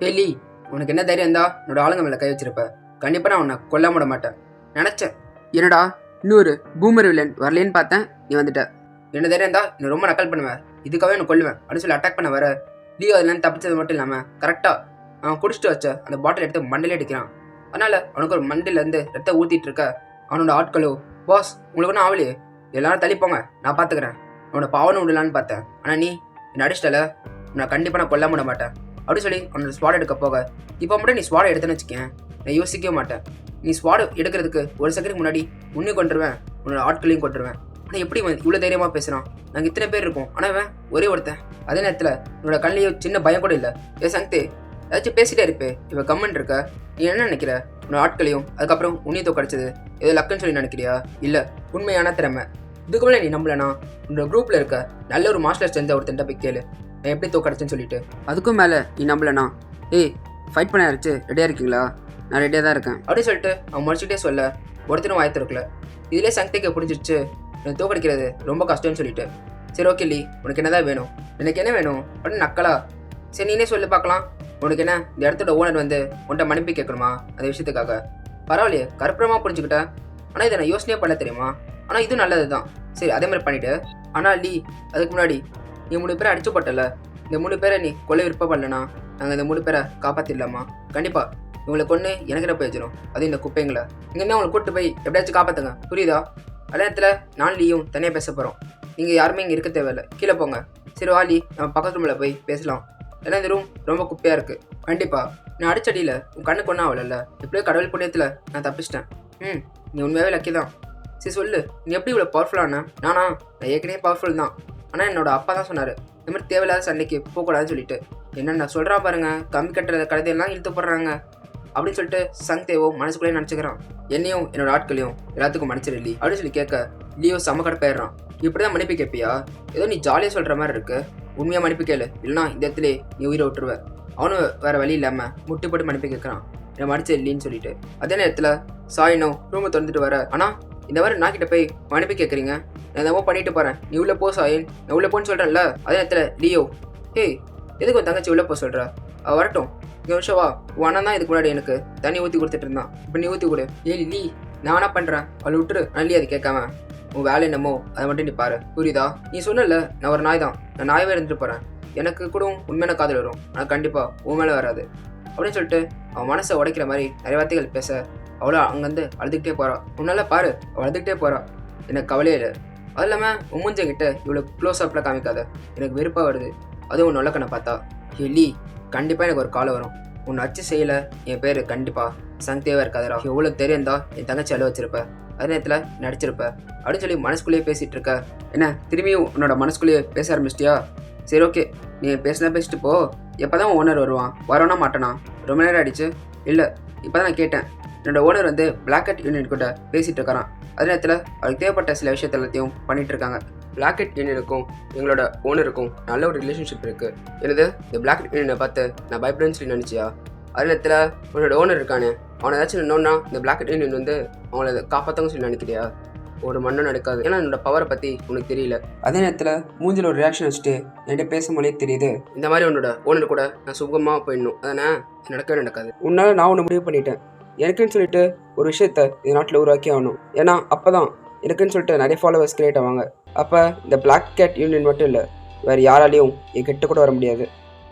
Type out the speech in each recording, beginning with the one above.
ஏய் உனக்கு என்ன தைரியம் இருந்தா என்னோட ஆளுங்க மேலே கை வச்சிருப்ப. கண்டிப்பாக நான் உன்னை கொல்லாம விட மாட்டேன். நினச்சேன். என்னடா இன்னொரு பூமர் வில்லன் வரலேன்னு பார்த்தேன் நீ வந்துட்ட. என்ன தைரியம் இருந்தா நீ ரொம்ப நக்கல் பண்ணுவேன் இதுக்காகவே உன்னை கொல்லுவேன் அப்படின்னு சொல்லி அட்டாக் பண்ண வர. லீ அதுலேருந்து தப்பிச்சது மட்டும் இல்லாமல் கரெக்டாக அவன் குடிச்சிட்டு வச்ச அந்த பாட்டில் எடுத்து மண்டையில அடிக்கிறான். அதனால் அவனுக்கு ஒரு மண்டையிலேருந்து ரத்தம் ஊற்றிட்டு இருக்க அவனோட ஆட்களோ பாஸ் உங்களுக்கு ஒன்றும் ஆகலையே? எல்லாரும் தள்ளிப்போங்க நான் பார்த்துக்கிறேன் அவனை பாவனை விடலான்னு பார்த்தேன். ஆனால் நீ என்னை அடிச்சிட்டல. நான் கண்டிப்பாக நான் கொல்லாம விட மாட்டேன். அப்படின்னு சொல்லி அவனோட ஸ்வாட் எடுக்க போக இப்போ மட்டும் நீ ஸ்வாட் எடுத்தேன்னு வச்சுக்கேன். நான் யோசிக்கவே மாட்டேன். நீ ஸ்வாட் எடுக்கிறதுக்கு ஒரு செகண்ட் முன்னாடி உன்னையும் கொண்டுருவேன். உன்னோட ஆட்களையும் கொண்டுருவேன். ஆனால் எப்படி இவ்வளோ தைரியமாக பேசுகிறான் நாங்கள் இத்தனை பேர் இருக்கோம். ஆனால் இவன் ஒரே ஒருத்தன். அதே நேரத்தில் உன்னோட கண்ணிலையும் சின்ன பயம் கூட இல்லை. ஏ சங்கத்தே ஏதாச்சும் பேசிட்டே இருப்பே. இவன் கம்மன் இருக்க. நீ என்ன நினைக்கிற? உன்னோட ஆட்களையும் அதுக்கப்புறம் உன்னையும் கிடச்சது ஏதோ லக்குன்னு சொல்லி நினைக்கிறியா? இல்லை உண்மையான திறமை. இதுக்கு மேலே நீ நம்பலனா? உன்னோட குரூப்பில் இருக்க நல்ல ஒரு மாஸ்டர் சேர்ந்த ஒருத்தன்ட்ட போய் கேளு. நான் எப்படி தோக்கடிச்சேன்னு சொல்லிட்டு. அதுக்கும் மேலே நீ நம்பலண்ணா ஏய் ஃபைட் பண்ண யாராச்சு? ரெடியாக இருக்கீங்களா? நான் ரெடியாக தான் இருக்கேன். அப்படின்னு சொல்லிட்டு அவன் முடிச்சுட்டே சொல்ல ஒருத்தரும் வாய் திறக்கல. இதிலே சங்கத்தைக்கு பிடிச்சிருச்சு எனக்கு தோக்கடிக்கிறது ரொம்ப கஷ்டம்னு சொல்லிட்டு. சரி ஓகே லீ. உனக்கு என்ன தான் வேணும்? எனக்கு என்ன வேணும்? அப்படின்னு நக்கலா. சரி நீனே சொல்லி பார்க்கலாம். உனக்கு என்ன? இந்த இடத்தோட ஓனர் வந்து உன்கிட்ட மன்னிப்பு கேட்கணுமா? அந்த விஷயத்துக்காக. பரவாயில்லையே. கற்பூரமாக புரிஞ்சுக்கிட்டேன் ஆனால் இதை நான் யோசனையே பண்ண தெரியுமா? ஆனால் இது நல்லது தான் சரி அதே மாதிரி பண்ணிவிட்டு ஆனால் லீ அதுக்கு முன்னாடி நீ மூணு பேரை அடிச்சு போட்டல இந்த மூணு பேரை நீ கொலை விருப்பப்படலனா நாங்கள் இந்த மூணு பேரை காப்பாற்றிடலாமா கண்டிப்பாக இவங்களை கொண்டு எனக்கு என்ன போயிச்சிடும் அது இந்த குப்பைங்களை. இங்கேருந்து அவங்களை கூட்டு போய் எப்படியாச்சும் காப்பாற்றுங்க புரியுதா? அதே நேரத்தில் நான் லீயும் தனியாக பேச போகிறோம் நீங்கள் யாருமே இங்கே இருக்க தேவையில்ல. கீழே போங்க. சரி வாலி நம்ம பக்கத்து ரூமில் போய் பேசலாம். ஏன்னா இந்த ரூம் ரொம்ப குப்பையாக இருக்குது கண்டிப்பாக நான் அடிச்சடியில் உன் கண்ணுக்கு ஒன்றும் ஆகலைல்ல எப்படியோ கடவுள் புண்ணியத்தில் நான் தப்பிச்சிட்டேன். ம் நீ உண்மையாகவே லக்கி தான். சரி சொல்லு. நீ எப்படி இவ்வளோ பவர்ஃபுல்லான நானா? நான் ஏற்கனவே பவர்ஃபுல் தான். ஆனால் என்னோட அப்பா தான் சொன்னார் இந்த மாதிரி தேவையில்லாத சண்டைக்கு போகக்கூடாதுன்னு சொல்லிட்டு. என்னென்ன சொல்கிறா பாருங்க கம்மி கட்டுற கழுதையெல்லாம் இழுத்து போடுறாங்க. அப்படின்னு சொல்லிட்டு சங் தேவோ மனசுக்குள்ளே நினச்சிக்கிறான். என்னையும் என்னோட ஆட்களையும் எல்லாத்துக்கும் மன்னிச்சிரு லீ அப்படின்னு சொல்லி கேட்க லியோ செம்ம போயிடுறான் இப்படி தான் மன்னிப்பு கேட்பியா? ஏதோ நீ ஜாலியாக சொல்கிற மாதிரி இருக்கு. உண்மையாக மன்னிப்பு கேளு. இல்லைனா இந்த இடத்துல நீ உயிரை விட்டுருவ. அவனும் வேற வழி இல்லாமல் முட்டி போட்டு மன்னிப்பு கேட்குறான். என்னை மன்னிச்சு இல்லைன்னு சொல்லிட்டு. அதே நேரத்தில் சாயினோ ரூமை திறந்துட்டு வர ஆனால் இந்த மாதிரி நான் கிட்ட போய் மன்னிப்பு கேட்குறீங்க நான் என்னமோ பண்ணிட்டு போகிறேன் நீ உள்ள போ சாயின் நான் உள்ள போன்னு சொல்கிறேன்ல அதே நேரத்தில் லியோ. ஹேய் எதுக்கு உன் தங்கச்சி உள்ள போக சொல்கிற அவ வரட்டும். இங்கே வருஷம் வா. உன் தான் இதுக்கு முன்னாடி எனக்கு தண்ணி ஊற்றி கொடுத்துட்டு இருந்தான். இப்போ நீ ஊற்றி கொடு. ஏய் லீ நான் என்ன பண்ணுறேன் அவள் விட்டுரு. நல்லி அது கேட்காம. உன் வேலை என்னமோ? அதை மட்டும் நீ பாரு. புரியுதா? நீ சொன்னல நான் ஒரு நாய் தான். நான் நாயவே இருந்துட்டு போகிறேன் எனக்கு கூட உண்மையான காதல் வரும். ஆனால் கண்டிப்பாக உன் மேலே வராது. அப்படின்னு சொல்லிட்டு அவன் மனசை உடைக்கிற மாதிரி நிறைய வார்த்தைகள் பேச அவ்வளோ அங்கேருந்து அழுதுகிட்டே போகிறா உன்னால பாரு அவள் அழுதுகிட்டே போகிறா எனக்கு கவலையே இல்லை. அது இல்லாமல் உம்மஞ்சங்கிட்ட இவ்வளோ க்ளோஸ் அப்பில் காமிக்காத. எனக்கு வெறுப்பாக வருது. அதுவும் உன் நல்லக்கண்ணை பார்த்தா. எலி கண்டிப்பாக எனக்கு ஒரு காலம் வரும். உன்னை அச்சு செய்யலை. என் பேர் கண்டிப்பாக சங்தேவா இருக்காதரா எவ்வளோ தெரியுந்தா என் தங்கச்சி அளவு வச்சிருப்ப. அதே நேரத்தில் நடிச்சிருப்ப. அப்படின்னு சொல்லி மனசுக்குள்ளேயே பேசிகிட்டு இருக்க. என்ன திரும்பியும் உன்னோட மனசுக்குள்ளேயே பேச ஆரம்பிச்சிட்டியா? சரி ஓகே நீ பேசினா பேசிட்டு போ. எப்போ தான் ஓனர் வருவான்? வரோன்னா மாட்டேனா? ரொம்ப நேரம் ஆயிடுச்சு. இல்லை இப்போ தான் நான் கேட்டேன். என்னோட ஓனர் வந்து பிளாக் அட் யூனியன் கிட்ட பேசிகிட்டு இருக்காராம். அதே நேரத்தில் அவருக்கு தேவைப்பட்ட சில விஷயத்த எல்லாத்தையும் பண்ணிட்டு இருக்காங்க. பிளாக் அட் யூனியனுக்கும் எங்களோட ஓனருக்கும் நல்ல ஒரு ரிலேஷன்ஷிப் இருக்குது எனது இந்த பிளாக் அட் யூனியனை பார்த்து நான் பயப்படுறேன்னு சொல்லி நினச்சியா? அதே நேரத்தில் உன்னோட ஓனர் இருக்கானே அவனை ஏதாச்சும் நின்னோன்னா இந்த பிளாக் அட் யூனியன் வந்து அவங்கள காப்பாற்றவும் சொல்லி நினைக்கிறியா? ஒரு மண்ணும் நடக்காது. ஏன்னா என்னோட பவரை பற்றி உனக்கு தெரியல. அதே நேரத்தில் மூஞ்சில் ஒரு ரியாக்ஷன் வச்சுட்டு என்கிட்ட பேசும்போதே தெரியுது இந்த மாதிரி உன்னோட ஓனர் கூட நான் சுகமாக போயிடணும். அதானே? நடக்கவே நடக்காது. உன்னால் நான் ஒன்று முடிவு பண்ணிட்டேன். எனக்குன்னு சொல்லிட்டு ஒரு விஷயத்த இந்த நாட்டில் உருவாக்கி ஆகணும். ஏன்னா அப்போ தான் எனக்குன்னு சொல்லிட்டு நிறைய ஃபாலோவர்ஸ் கிரியேட் ஆவாங்க. அப்போ இந்த பிளாக் கேட் யூனியன் மட்டும் இல்லை வேறு யாராலையும் என் கிட்ட கூட வர முடியாது.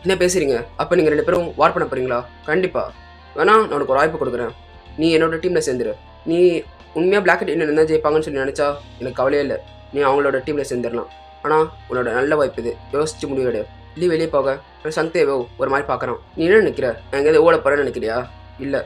என்ன பேசுறீங்க? அப்போ நீங்கள் ரெண்டு பேரும் வார் பண்ண போறீங்களா? கண்டிப்பாக வேணா நான் உனக்கு ஒரு வாய்ப்பு கொடுக்குறேன். நீ என்னோட டீமில் சேர்ந்துரு. நீ உண்மையாக பிளாக் கேட் யூனியன் தான் ஜெயிப்பாங்கன்னு சொல்லி நினச்சா எனக்கு கவலையே இல்லை. நீ அவங்களோட டீமில் சேர்ந்துடலாம் ஆனால் உன்னோட நல்ல வாய்ப்பு இது. யோசிச்சு முடிவெடு. இல்லை வெளியே போக. அப்புறம் சங்தேவோ ஒரு மாதிரி பார்க்குறான் நீ என்ன நினைக்கிற? நான் எங்கேயாவது ஓட போகிறேன்னு நினைக்கிறியா? இல்லை.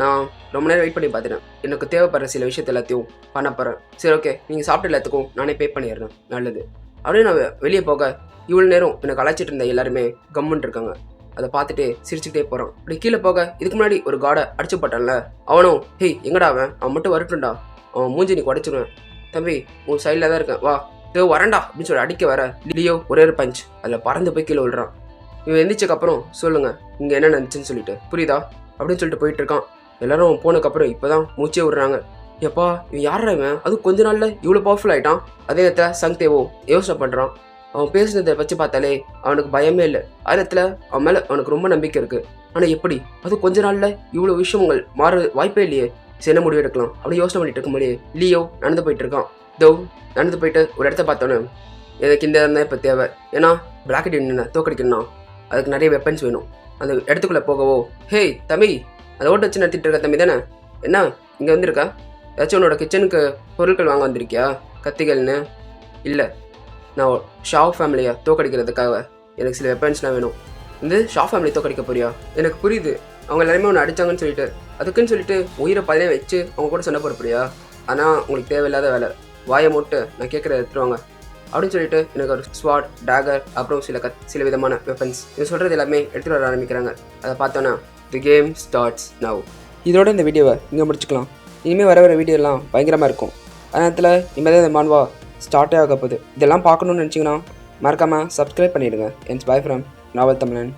நான் ரொம்ப நேரம் வெயிட் பண்ணி பார்த்துட்டேன். எனக்கு தேவைப்படுற சில விஷயத்த எல்லாத்தையும் பண்ண போகிறேன் சரி ஓகே நீங்கள் சாப்பிட்ட எல்லாத்துக்கும் நானே பே பண்ணிடுறேன். நல்லது. அப்படியே நான் வெளியே போக இவ்வளோ நேரம் எனக்கு அழைச்சிட்டு இருந்த எல்லாருமே கம்முன்னு இருக்காங்க. அதை பார்த்துட்டு சிரிச்சுக்கிட்டே போகிறான் அப்படி கீழே போக இதுக்கு முன்னாடி ஒரு காடை அடிச்சு போட்டான்ல. அவனும் ஹேய் எங்கடா அவன்? அவன் மட்டும் வரட்டும்டா. அவன் மூஞ்சி நீ உடச்சிருவேன் தம்பி உன் சைடில் தான் இருக்கேன். வா. இதோ வரேன்டா. அப்படின்னு சொல்லி அடிக்க வர லியோ ஒரே ஒரு பஞ்ச் அதில் பறந்து போய் கீழே விழுறான். இவன் எந்திரிச்சக்கப்புறம் சொல்லுங்கள் இங்கே என்ன நடந்துச்சுன்னு சொல்லிட்டு. புரியுதா? அப்படின்னு சொல்லிட்டு போயிட்டு இருக்கான். எல்லாரும் போனதுக்கப்புறம் இப்போ தான் மூச்சே விடுறாங்க. எப்பா இவன் யாரா இவன்? அது கொஞ்ச நாளில் இவ்வளோ பவர்ஃபுல் ஆகிட்டான் அதே நேரத்தில் சங் தேவோ யோசனை பண்ணுறான் அவன் பேசுனதை வச்சு பார்த்தாலே அவனுக்கு பயமே இல்லை. அதே நேரத்தில் அவன் மேலே அவனுக்கு ரொம்ப நம்பிக்கை இருக்குது ஆனால் எப்படி? அது கொஞ்ச நாளில் இவ்வளோ விஷயங்கள் மாற வாய்ப்பே இல்லையே. சரி, முடிவு எடுக்கலாம்? அப்படி யோசனை பண்ணிட்டு இருக்கும்போது லியோ நடந்து போயிட்டு இருக்கான். தோ நடந்து போயிட்டு ஒரு இடத்த பார்த்தோன்னே எனக்கு இந்த இடம் தான் இப்போ தேவை. ஏன்னா பிளாக்கெட் என்ன தோக்கடிக்கணும்னா அதுக்கு நிறைய வெப்பன்ஸ் வேணும். அந்த இடத்துக்குள்ளே போகவோ ஹேய் தம்பி அதை ஓட்ட வச்சு நடத்திட்டு இருக்க தம்பி தானே? என்ன? இங்கே வந்திருக்கா? ஏதாச்சும் உன்னோட கிச்சனுக்கு பொருட்கள் வாங்க வந்திருக்கியா? கத்திகள்னு? இல்லை. நான் ஷா ஃபேமிலியை தோக்கடிக்கிறதுக்காக எனக்கு சில வெப்பன்ஸ்லாம் வேணும். இந்த ஷா ஃபேமிலி தோக்கடிக்க போறியா? எனக்கு புரியுது. அவங்க எல்லாருமே ஒன்று அடிச்சாங்கன்னு சொல்லிட்டு. அதுக்குன்னு சொல்லிட்டு உயிரை பதிலே வச்சு அவங்க கூட சண்டை போட ஆனால் உங்களுக்கு தேவையில்லாத வேலை. வாயை மூட்டு நான் கேட்குறத எடுத்துருவாங்க. அப்படின்னு சொல்லிட்டு எனக்கு ஒரு ஸ்வாட் டேகர் அப்புறம் சில கத் சில விதமான வெப்பன்ஸ் இது சொல்கிறது எல்லாமே எடுத்துகிட்டு வர ஆரம்பிக்கிறாங்க. அதை பார்த்தோன்னா தி கேம் ஸ்டார்ட்ஸ் நவ் இதோட இந்த வீடியோவை இங்கே முடிச்சுக்கலாம். இனிமேல் வர வர வீடியோலாம் பயங்கரமாக இருக்கும். அதனால் இனிமேல் தான் இந்த மான்வா ஸ்டார்ட்டே ஆக போகுது. இதெல்லாம் பார்க்கணுன்னு நினச்சிங்கன்னா மறக்காமல் சப்ஸ்கிரைப் பண்ணிவிடுங்க என்ஸ் பாய் ஃப்ரம் நாவல் தமிழன்